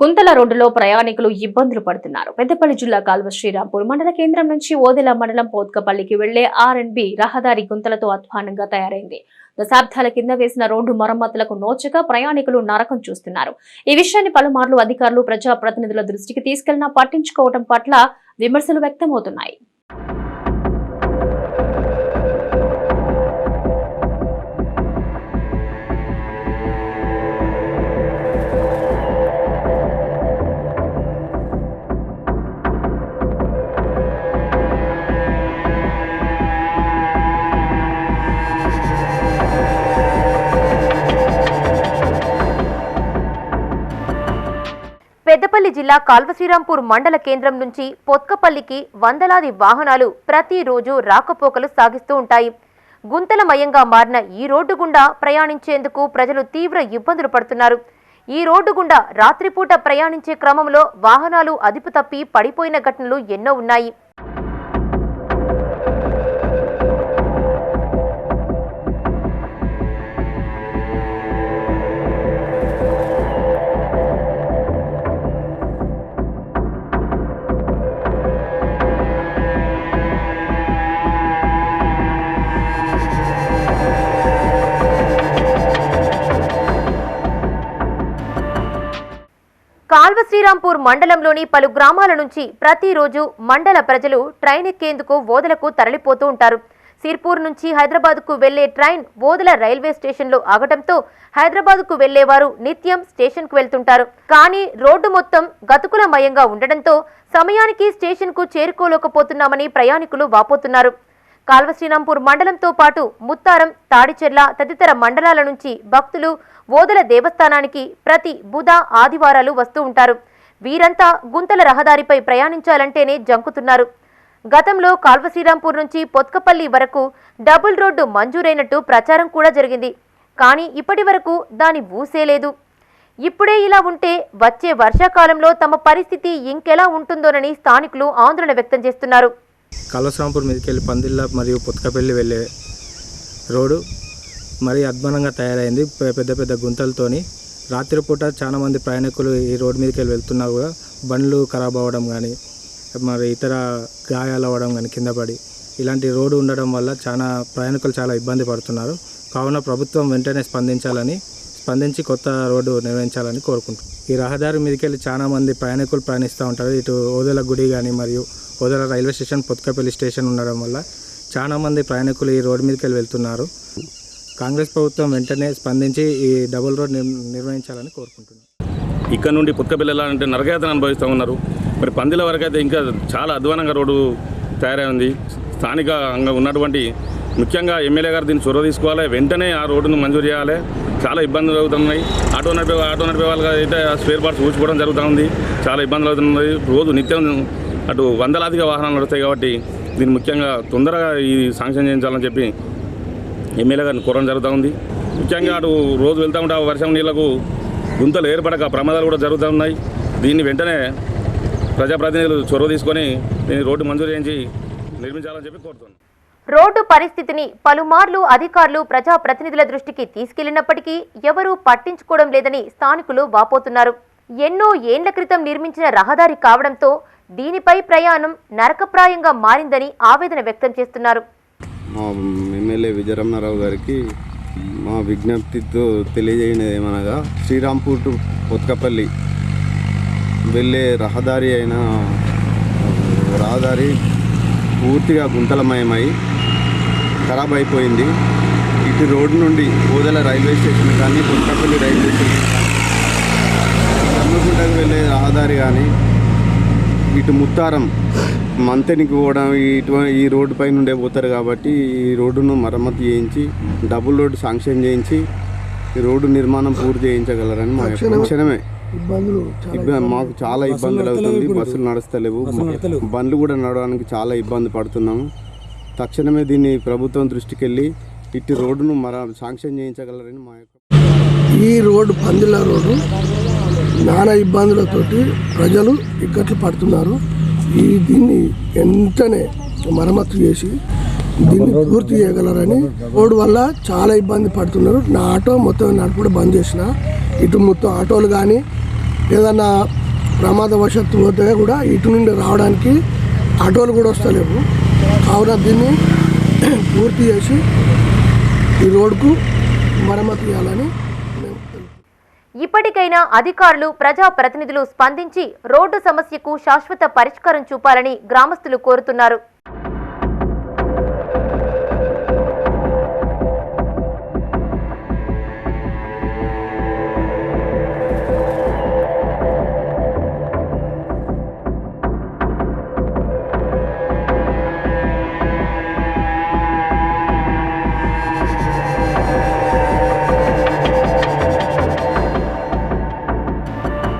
గుంతల రోడ్డులో ప్రయాణికులు ఇబ్బందులు పడుతున్నారు. పెద్దపల్లి జిల్లా కాల్వ శ్రీరాంపూర్ మండల కేంద్రం నుంచి ఓదెల మండలం పోత్కపల్లికి వెళ్ళే ఆర్ రహదారి గుంతలతో అధ్వానంగా తయారైంది. దశాబ్దాల కింద వేసిన రోడ్డు మరమ్మతులకు నోచక ప్రయాణికులు నరకం చూస్తున్నారు. ఈ విషయాన్ని పలుమార్లు అధికారులు ప్రజాప్రతినిధుల దృష్టికి తీసుకెళ్ళినా పట్టించుకోవడం పట్ల విమర్శలు వ్యక్తమవుతున్నాయి. పెద్దపల్లి జిల్లా కాల్వశ్రీరాంపూర్ మండల కేంద్రం నుంచి పొత్కపల్లికి వందలాది వాహనాలు ప్రతిరోజు రాకపోకలు సాగిస్తూ ఉంటాయి. గుంతలమయంగా మారిన ఈ రోడ్డు గుండా ప్రయాణించేందుకు ప్రజలు తీవ్ర ఇబ్బందులు పడుతున్నారు. ఈ రోడ్డు గుండా రాత్రిపూట ప్రయాణించే క్రమంలో వాహనాలు అదుపు తప్పి పడిపోయిన ఘటనలు ఎన్నో ఉన్నాయి. శ్రీరాంపూర్ మండలంలోని పలు గ్రామాల నుంచి ప్రతిరోజు మండల ప్రజలు ట్రైన్ ఎక్కేందుకు ఓదలకు తరలిపోతూ ఉంటారు. సిర్పూర్ నుంచి హైదరాబాద్కు వెళ్ళే ట్రైన్ ఓదల రైల్వే స్టేషన్లో ఆగటంతో హైదరాబాద్కు వెళ్ళేవారు నిత్యం స్టేషన్కు వెళ్తుంటారు. కానీ రోడ్డు మొత్తం గతుకులమయంగా ఉండడంతో సమయానికి స్టేషన్కు చేరుకోలేకపోతున్నామని ప్రయాణికులు వాపోతున్నారు. కాల్వ శ్రీరాంపూర్ మండలంతో పాటు ముత్తారం తాడిచెర్ల తదితర మండలాల నుంచి భక్తులు ఓదల దేవస్థానానికి ప్రతి బుధ ఆదివారాలు వస్తూ ఉంటారు. వీరంతా గుంతల రహదారిపై ప్రయాణించాలంటేనే జంకుతున్నారు. గతంలో కాల్వశ్రీరాంపూర్ నుంచి పొత్కపల్లి వరకు డబుల్ రోడ్డు మంజూరైనట్టు ప్రచారం కూడా జరిగింది. కానీ ఇప్పటి వరకు దాని ఊసే లేదు. ఇప్పుడే ఇలా ఉంటే వచ్చే వర్షాకాలంలో తమ పరిస్థితి ఇంకెలా ఉంటుందోనని స్థానికులు ఆందోళన వ్యక్తం చేస్తున్నారు. కలవశ్రాంపూర్ మీదకెళ్ళి పందిళ్ళ మరియు పుత్కపల్లి వెళ్ళే రోడ్డు మరీ అద్భుతంగా తయారైంది. పెద్ద పెద్ద గుంతలతోని రాత్రిపూట చాలామంది ప్రయాణికులు ఈ రోడ్డు మీదకి వెళ్ళి వెళ్తున్నా కూడా బండ్లు ఖరాబ్ అవ్వడం కానీ మరి ఇతర గాయాలు అవ్వడం కానీ కింద పడి ఇలాంటి రోడ్డు ఉండడం వల్ల చాలా ప్రయాణికులు చాలా ఇబ్బంది పడుతున్నారు. కావున ప్రభుత్వం వెంటనే స్పందించాలని స్పందించి కొత్త రోడ్డు నిర్వహించాలని కోరుకుంటున్నాం. ఈ రహదారి మీదకి వెళ్ళి చాలా మంది ప్రయాణికులు ప్రయాణిస్తూ ఉంటారు. ఇటు ఓదెల గుడి కానీ మరియు Odela railway station Pothkapalli station ఉండడం వల్ల చాలా మంది ప్రయాణికులు ఈ రోడ్డు మీదకి వెళ్ళి వెళ్తున్నారు. కాంగ్రెస్ ప్రభుత్వం వెంటనే స్పందించి ఈ డబుల్ రోడ్ నిర్- నిర్వహించాలని కోరుకుంటున్నాను ఇక్కడ నుండి పుత్తకపల్లి వెళ్ళాలంటే అనుభవిస్తూ ఉన్నారు. మరి పందిల వరకు అయితే ఇంకా చాలా అధ్వానంగా రోడ్డు తయారై ఉంది స్థానికంగా ఉన్నటువంటి ముఖ్యంగా ఎమ్మెల్యే గారు దీన్ని చొరవ తీసుకోవాలి. వెంటనే ఆ రోడ్డును మంజూరు చేయాలి. చాలా ఇబ్బందులు అవుతున్నాయి ఆటో నడిపే ఆటో నడిపే వాళ్ళకి అయితే స్పేర్ పార్ట్స్ ఊచుకోవడం జరుగుతూ ఉంది. చాలా ఇబ్బందులు అవుతున్నాయి. రోజు నిత్యం అటు వందలాదిగా వాహనాలు నడుస్తాయి కాబట్టి దీన్ని ముఖ్యంగా తొందరగా ఈ శాంక్షన్ చేయించాలని చెప్పి ఎమ్మెల్యే గారిని కోరడం జరుగుతూ ఉంది. ముఖ్యంగా అటు రోజు వెళ్తూ ఉంటే ఆ వర్షం నీళ్ళకు గుంతలు ఏర్పడక ప్రమాదాలు కూడా జరుగుతూ ఉన్నాయి. దీన్ని వెంటనే ప్రజాప్రతినిధులు చొరవ తీసుకొని దీన్ని రోడ్డు మంజూరు చేయించి నిర్మించాలని చెప్పి కోరుతున్నాను రోడ్డు పరిస్థితిని పలుమార్లు అధికారులు ప్రజాప్రతినిధుల దృష్టికి తీసుకెళ్ళినప్పటికీ ఎవరూ పట్టించుకోవడం లేదని స్థానికులు వాపోతున్నారు. ఎన్నో ఏండ్ల క్రితం నిర్మించిన రహదారి కావడంతో దీనిపై ప్రయాణం నరకప్రాయంగా మారిందని ఆవేదన వ్యక్తం చేస్తున్నారు. ఎమ్మెల్యే విజయరమణారావు గారికి మా విజ్ఞప్తితో తెలియజేయనది ఏమనగా శ్రీరాంపూర్ టు కొత్తపల్లి వెళ్ళే రహదారి అయిన రహదారి పూర్తిగా గుంతలమయమై ఖరాబ్ అయిపోయింది. ఇటు రోడ్డు నుండి ఓదెల రైల్వే స్టేషన్ కానీ కొత్తపల్లి రైల్వే స్టేషన్ కానీ వెళ్ళే రహదారి కానీ ఇటు ముత్తారం మంతెనికి పోవడం ఇటు ఈ రోడ్డు పైన ఉండే పోతారు కాబట్టి ఈ రోడ్డును మరమ్మతు చేయించి డబుల్ రోడ్డు శాంక్షన్ చేయించి ఈ రోడ్డు నిర్మాణం పూర్తి చేయించగలరని మా యొక్క తక్షణమే ఇబ్బ- మాకు చాలా ఇబ్బందులు అవుతుంది బస్సులు నడుస్తలేవు బండ్లు కూడా నడవడానికి చాలా ఇబ్బంది పడుతున్నాము. తక్షణమే దీన్ని ప్రభుత్వం దృష్టికి వెళ్ళి ఇటు రోడ్డును మర శాంక్షన్ చేయించగలరని మా యొక్క ఈ రోడ్డు పందిల రోడ్డు నానా ఇబ్బందులతోటి ప్రజలు ఇక్కట్లు పడుతున్నారు. ఈ దీన్ని వెంటనే మరమ్మతు చేసి దీన్ని పూర్తి చేయగలరని రోడ్డు వల్ల చాలా ఇబ్బంది పడుతున్నారు. నా ఆటో మొత్తం నడుపుడు బంద్ చేసిన. ఇటు మొత్తం ఆటోలు కానీ ఏదన్నా ప్రమాదవశాత్తు పోతే కూడా ఇటు నుండి రావడానికి ఆటోలు కూడా వస్తలేవు. కావున దీన్ని పూర్తి చేసి ఈ రోడ్కు మరమ్మతు చేయాలని ఇప్పటికైనా అధికారులు ప్రజాప్రతినిధులు స్పందించి రోడ్డు సమస్యకు శాశ్వత పరిష్కారం చూపాలని గ్రామస్తులు కోరుతున్నారు.